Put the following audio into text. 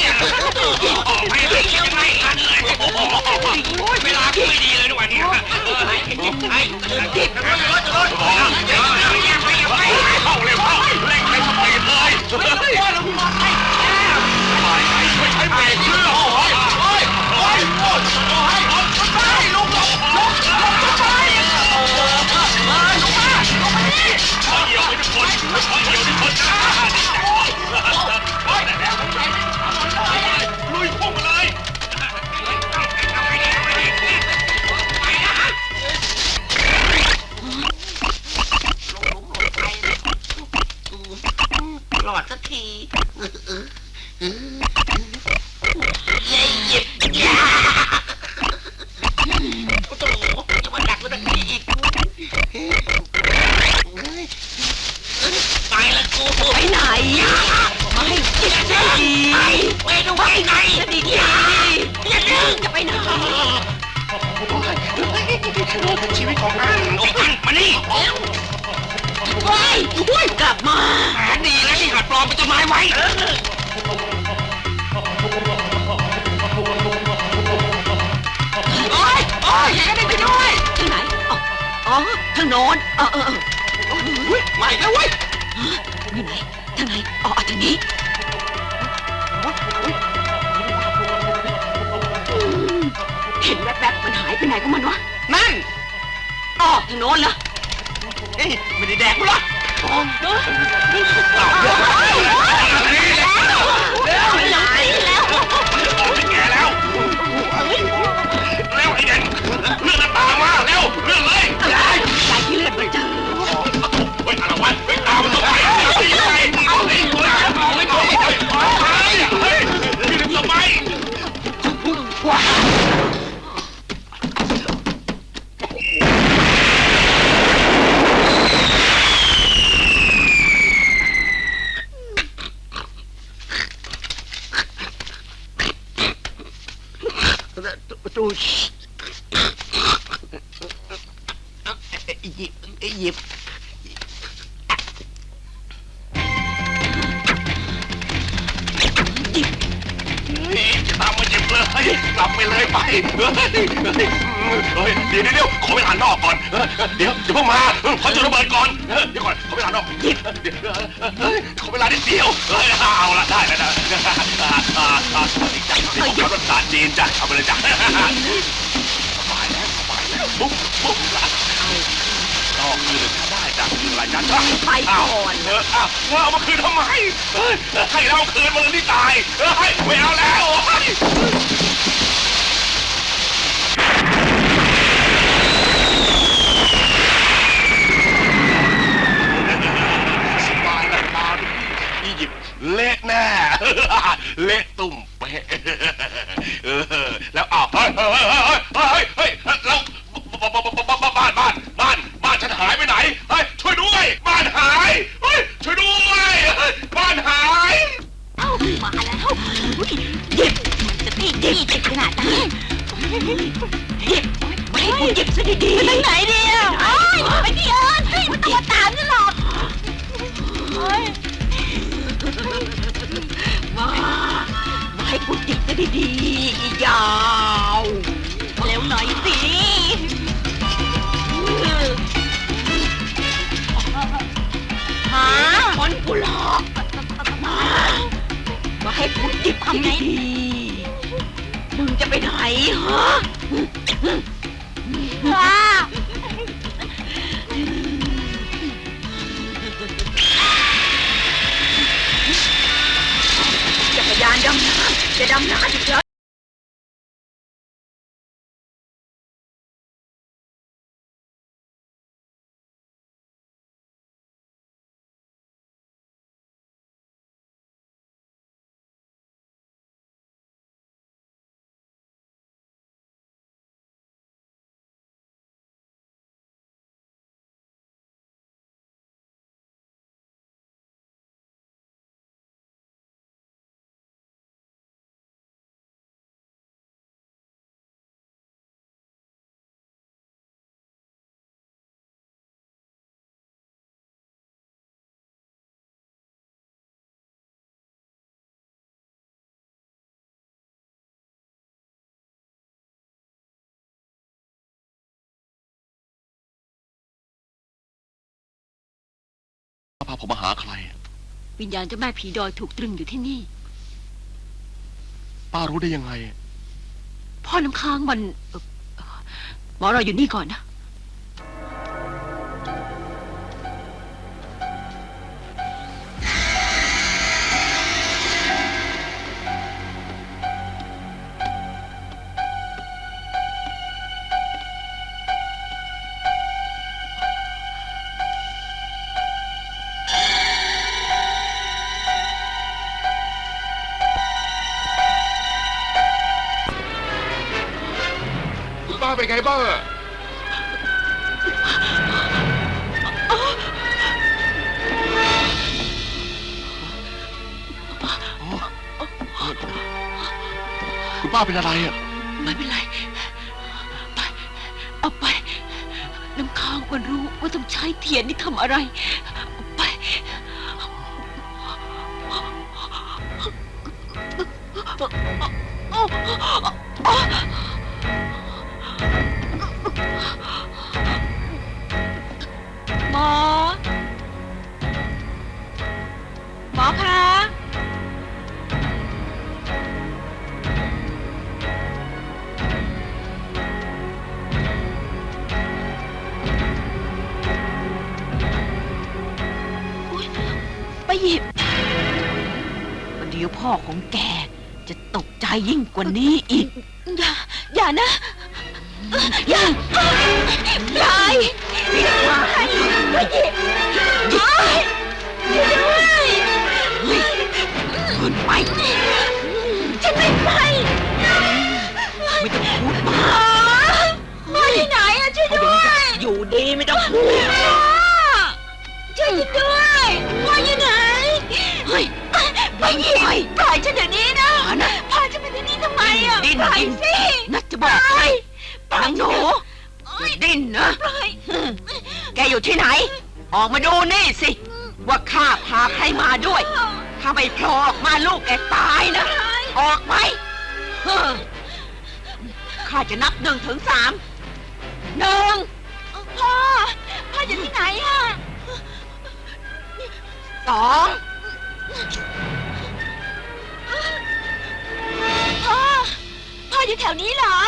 เนี่ยไปไปยังไงกันเลยโอ้โหเวลาก็ไม่ดีเลยทุกวันนี้ไอ้ไอ้ ชีวิตของอันโอ้อันมานี่เฮ้ยอุ้ยกลับมาแหมดีนะที่หัดปลอมเป็นต้นไม้ไว้โอ้ยโอ้ยอย่าได้ไปด้วยทางไหนอ๋ออ๋อทางโน้นเออเออเอออุ้ยมาอีกแล้วเว้ยอยู่ไหนทางไหนอ๋อทางนี้ ห็นแวบๆมันหายไปไหนของมันวะ นั่นอ๋อทางโน้นเหรอเอ้ยไม่ได้แดกกูหรอกอ๋อเนอะนี่เอาเดี๋ยวเร็ว ดูหยิบ กลับไปเลยไปเฮ้ยเฮ้ยเดี๋ยวเดี๋ยวขอเวลานนอกก่อนเดี๋ยวจะเพิ่งมาเขอจุดระเบิดก่อนเดี๋ยวก่อนขอเวลานนอกเดี๋ยวขอเวลานิดเดียวเฮ้ยเอาละได้แล้วนะสวัสดีจ้ะนี่ของรัฐศาสตร์จีนจ้ะเอาไปเลยจ้ะสบายแล้วสบายแล้วปุ๊บปุ๊บละนอกมือเลยได้จ้ะคืออะไรจ้ะไปก่อน เอออ้าวเอามาคืนทำไมเฮ้ยให้เราคืนมันนี่ตายเฮ้ยไม่เอาแล้วเฮ้ย สบายแล้วตามอียิปต์ เละแน่ เละตุ่มเป๊ะเออแล้วอ้าวเฮ้ยเฮ้ยเฮ้ยเฮ้ยเฮ้ยแล้วบ้านบ้านบ้านบ้านฉันหายไปไหนเฮ้ยช่วยด้วยบ้านหายเฮ้ยช่วยด้วยบ้านหายเอ้ามาแล้วอุ้ยหยิบมันจะตีดีเจ็บขนาดนั้นหยิบไม่ให้กูหยิบซะดีๆไปไหนเดียวโอ้ยไปที่เอิญไม่ต้องมาตามฉันหรอกโอ้ย มามาให้กูจิบซะดีๆอียาวเร็วหน่อยสิหาคนกูหลอกมามาให้กูจิบทำไงดีมึงจะไปไหนฮะ น้ำจะ ผมมาหาใคร วิญญาณเจ้าแม่ผีดอยถูกตรึงอยู่ที่นี่ ป้ารู้ได้ยังไง พ่อน้ำค้างมันเอ่อหมอรออยู่นี่ก่อนนะ ไงบ้างอะคุณป้าเป็นอะไรอะ ไม่เป็นไร ไป เอาไป น้ำค้างมันรู้ว่าต้องใช้เทียนนี่ทำอะไร เอาไปห อ หมอคะ อุ๊ยไปหยิบประเดี๋ยวพ่อของแก จะตกใจยิ่งกว่านี้อีก อย่า อย่านะ อย่าปลายเรียกมาให้ ไปหยิบหยิบไปด้วยเฮ้ยขึ้นไปฉันไม่ไปไม่ต้องพูดมาพ่อที่ไหนอะช่วยด้วย อยู่ดีไม่ต้องพูดช่วยฉันด้วยพ่ออยู่ไหนเฮ้ยไปยิงปล่อยฉันเดี๋ยวนี้นะพาฉันไปที่นี่ทำไมอะดิ้นดิ้นสินัดจะบอกให้ปางหนูดิ้นนะแกอยู่ที่ไหน ออกมาดูนี่สิ ว่าข้าพาใครมาด้วย ถ้าไม่โผล่ออกมาลูกแกตายนะ ออกไหมเฮ้อข้าจะนับหนึ่งถึงสามหนึ่งพ่อ พ่ออยู่ที่ไหนอะสองพ่อ พ่ออยู่แถวนี้เหรอ